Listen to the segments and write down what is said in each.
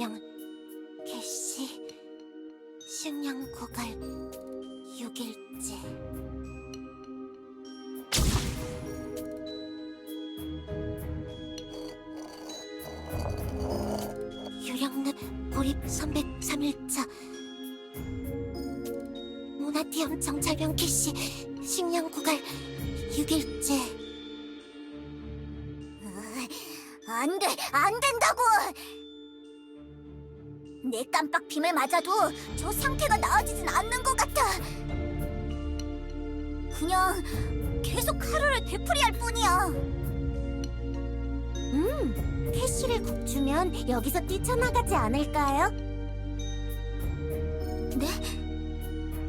질병, 개시, 식량 고갈, 6일째. 유령늪 고립 303일차 모나티엄 정찰병 캐시 식량 고갈 6일째 안 돼, 안 된다고! 내 깜빡 빔을 맞아도 저 상태가 나아지진 않는 것 같아 그냥 계속 하루를 되풀이할 뿐이야 음, 캐시를 국주면 여기서 뛰쳐나가지 않을까요? 네?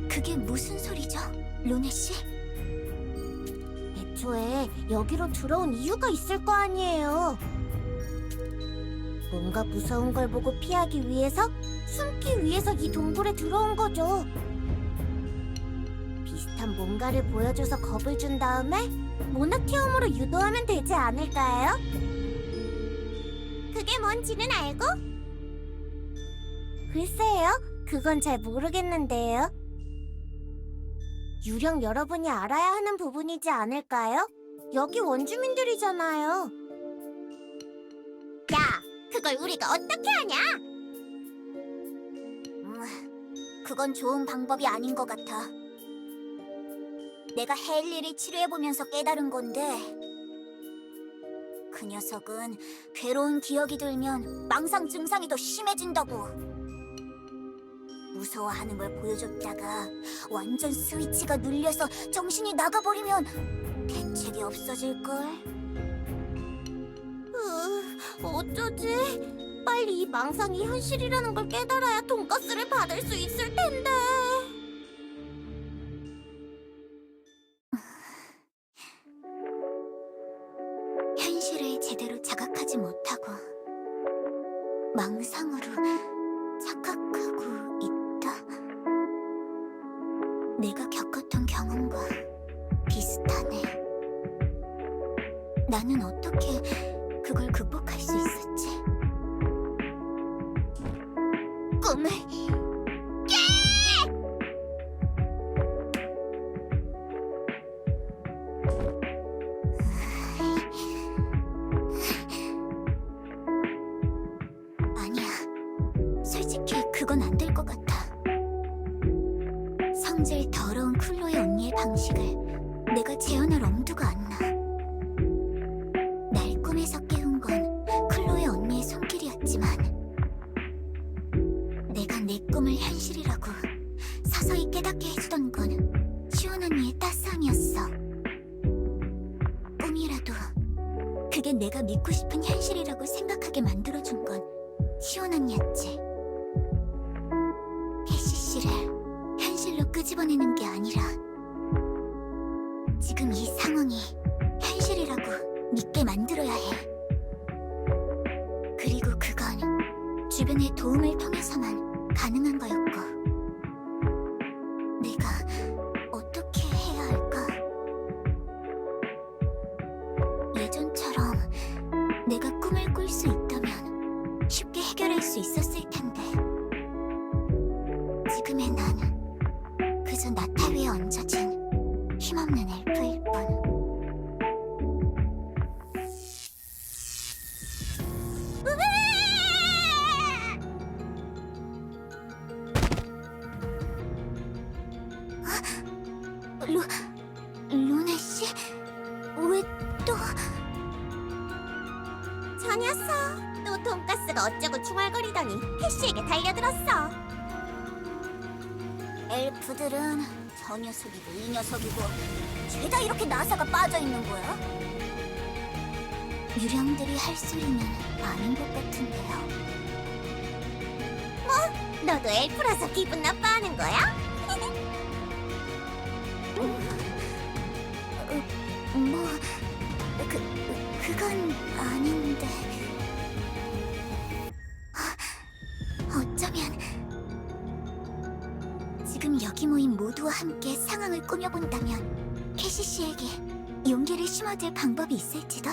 그게 무슨 소리죠, 로네 씨? 애초에 여기로 들어온 이유가 있을 거 아니에요. 뭔가 무서운 걸 보고 피하기 위해서 숨기 위해서 이 동굴에 들어온 거죠. 비슷한 뭔가를 보여줘서 겁을 준 다음에 모나티움으로 유도하면 되지 않을까요? 그게 뭔지는 알고? 글쎄요, 그건 잘 모르겠는데요. 유령 여러분이 알아야 하는 부분이지 않을까요? 여기 원주민들이잖아요. 야, 그걸 우리가 어떻게 하냐? 음, 그건 좋은 방법이 아닌 것 같아. 내가 헨리를 치료해보면서 깨달은 건데 그 녀석은 괴로운 기억이 들면 망상 증상이 더 심해진다고. 무서워하는 걸 보여줬다가 완전 스위치가 눌려서 정신이 나가버리면 대책이 없어질걸. 으, 어쩌지? 빨리 이 망상이 현실이라는 걸 깨달아야 돈가스를 받을 수 있을 텐데. 현실을 제대로 자각하지 못하고 망상으로 착각하고 있다. 내가 겪었던 경험과 비슷하네. 나는 어떻게 그걸 극복할 수 있었지? 꿈을 아니야. 솔직히 그건 안 될 것 같아. 성질 더러운 클로의 언니의 방식을 내가 내 꿈을 현실이라고 서서히 깨닫게 해주던 건 시온 언니의 따스함이었어. 꿈이라도 그게 내가 믿고 싶은 현실이라고 생각하게 만들어준 건 시온 언니였지. 캐시 씨를 현실로 끄집어내는 게 아니라 지금 이 상황이 현실이라고 믿게 만들어야 해. 그리고 그건 주변의 도움을 통해서만 가능한 거였고. 내가 어떻게 해야 할까? 예전처럼 내가 꿈을 꿀 수 있다면 쉽게 해결할 수 있었을 루, 루네 씨? 왜 또... 저 녀석, 또 돈가스가 어쩌고 중얼거리더니 캐시에게 달려들었어. 엘프들은 저 녀석이고 이 녀석이고 죄다 이렇게 나사가 빠져 있는 거야? 유령들이 할 소리는 아닌 것 같은데요. 뭐? 너도 엘프라서 기분 나빠하는 거야? 어, 뭐... 그... 그건 아닌데... 어쩌면 지금 여기 모인 모두와 함께 상황을 꾸며본다면 캐시 씨에게 용기를 심어줄 방법이 있을지도?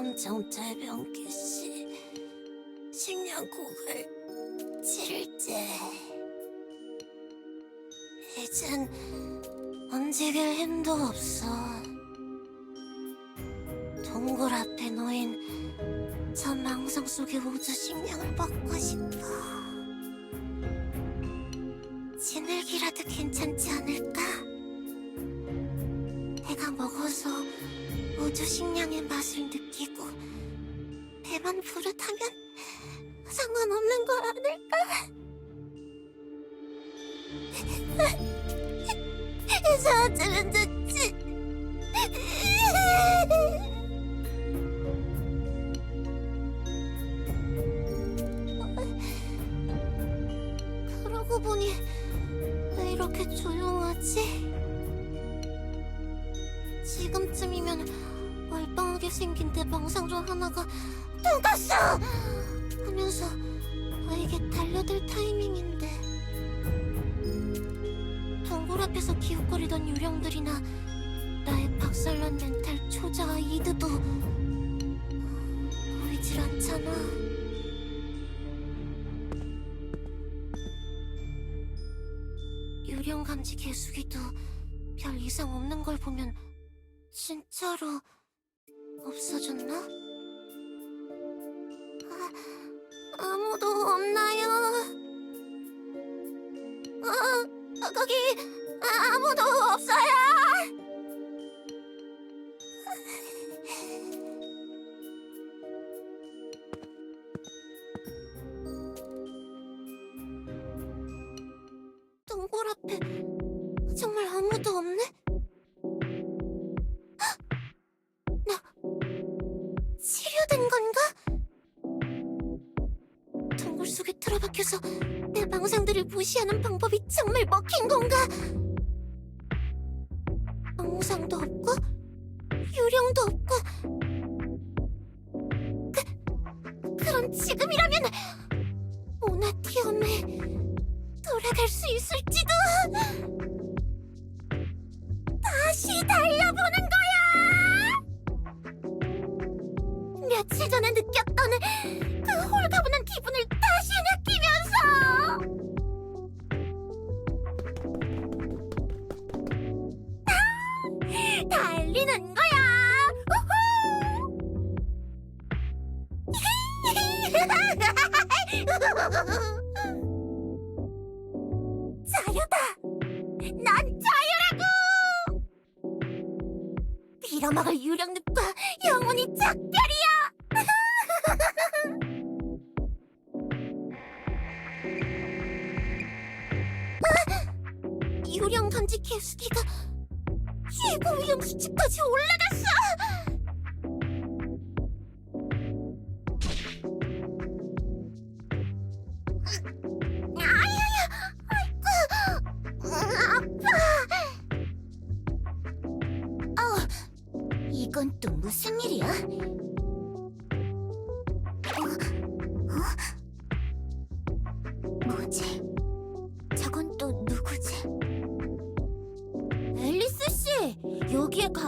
정철병 캐시 식량국을 칠제 이젠 움직일 힘도 없어. 동굴 앞에 놓인 저 망상 속의 우주 식량을 먹고 싶어. 진흙이라도 괜찮지 않을까? 내가 먹어서 우주 식량의 맛을 느끼고 배만 부르다면 상관없는 거 아닐까? 저 어쩌면 좋지? 그러고 보니 왜 이렇게 조용하지? 지금쯤이면 멀쩡하게 생긴 내 망상조 하나가 녹았어! 하면서 너에게 달려들 타이밍인데 동굴 앞에서 기웃거리던 유령들이나 나의 박살난 멘탈 초자 이드도 보이질 않잖아 유령 감지 개수기도 별 이상 없는 걸 보면 진짜로 없어졌나? 아무도 없나요? 어, 거기 아무도 없어요. 동굴 앞에 정말 아무도 없네? 헉! 나 치료된 건가? 틀어박혀서 내 망상들을 무시하는 방법이 정말 먹힌 건가? 망상도 없고 유령도 없고 그, 그럼 지금이라면 모나티엄에 돌아갈 수 있을지도 다시 달려보는 거야! 며칠 전에 느꼈 달리는 거야! 우후! 자유다! 난 자유라고! 빌어먹을 유령늪과 영원히 작별이야! 유령 던지 개수기가 최고 위험 수치까지 올라갔어!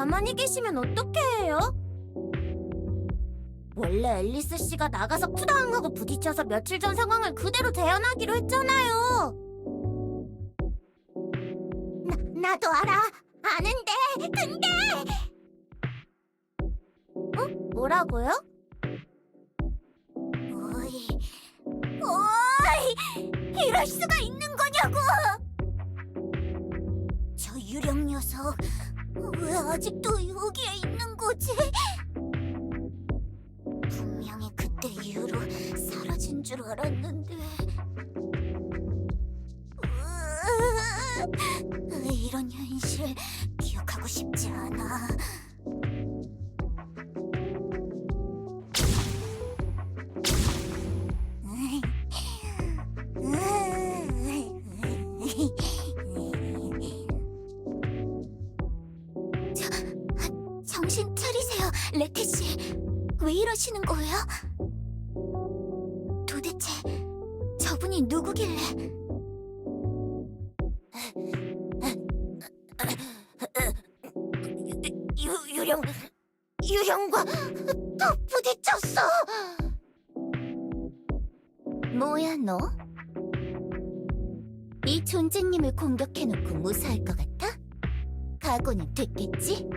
가만히 계시면 어떻게 해요? 원래 앨리스 씨가 나가서 쿠다항하고 부딪혀서 며칠 전 상황을 그대로 재현하기로 했잖아요. 나, 나도 알아. 아는데, 근데! 어? 뭐라고요? 오이, 오이! 이럴 수가 있는 거냐고! 저 유령 녀석, 왜 아직도 여기에 있는 거지? 분명히 그때 이후로 사라진 줄 알았는데. 이런 현실 왜 이러시는 거예요? 도대체 저분이 누구길래? 유, 유령, 유령과 또 부딪혔어. 뭐야 너? 이 존재님을 공격해놓고 무사할 것 같아? 각오는 됐겠지?